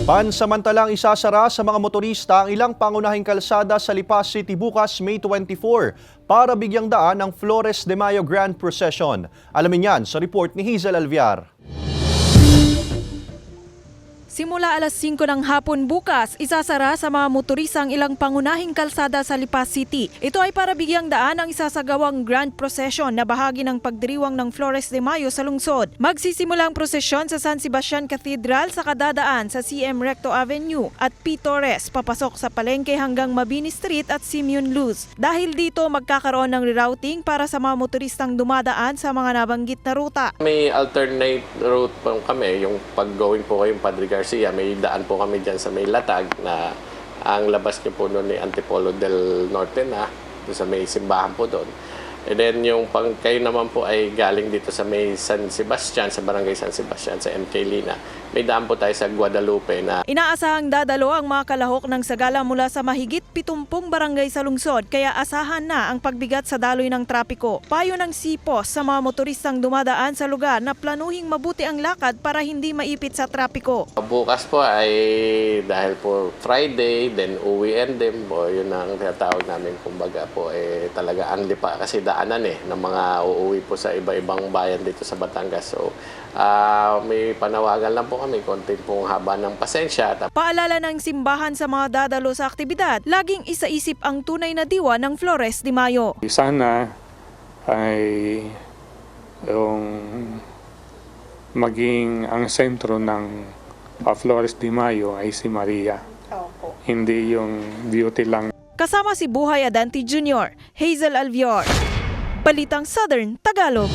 Pansamantalang isasara sa mga motorista ang ilang pangunahing kalsada sa Lipas City bukas May 24 para bigyang daan ang Flores de Mayo Grand Procession. Alamin yan sa report ni Hazel Alviar. Simula alas 5 ng hapon bukas, isasara sa mga motorista ang ilang pangunahing kalsada sa Lipas City. Ito ay para bigyang daan ang isasagawang Grand Procession na bahagi ng pagdiriwang ng Flores de Mayo sa lungsod. Magsisimula ang prosesyon sa San Sebastian Cathedral sa kadadaan sa CM Recto Avenue at P. Torres papasok sa Palengke hanggang Mabini Street at Simeon Luz. Dahil dito magkakaroon ng rerouting para sa mga motoristang dumadaan sa mga nabanggit na ruta. May alternate route po kami, yung pag-going po kayong Padre Garcia, may daan po kami dyan sa may Latag na ang labas niyo po noon ni Antipolo del Norte na, sa may simbahan po doon. And then yung pag kayo naman po ay galing dito sa may San Sebastian, sa barangay San Sebastian, sa MK Lina, may daan po tayo sa Guadalupe na Inaasahang dadalo ang mga kalahok ng sagala mula sa mahigit 70 barangay sa lungsod kaya asahan na ang pagbigat sa daloy ng trapiko. Payo ng sipos sa mga motoristang dumadaan sa lugar na planuhing mabuti ang lakad para hindi maipit sa trapiko. Bukas po ay dahil po Friday, then uwian din po, yun ang tinatawag namin kumbaga po eh talaga ang lipa kasi daanan eh ng mga uuwi po sa iba-ibang bayan dito sa Batangas. So ah, may panawagan lang po kami, konti pong haba ng pasensya. Paalala ng simbahan sa mga dadalo sa aktibidad, laging isaisip ang tunay na diwa ng Flores de Mayo. Sana ay yung maging ang sentro ng uh, Flores de Mayo ay si Maria. Hindi yung beauty lang Kasama si Buhay Adanti Jr., Hazel Alvior. Balitang Southern Tagalog.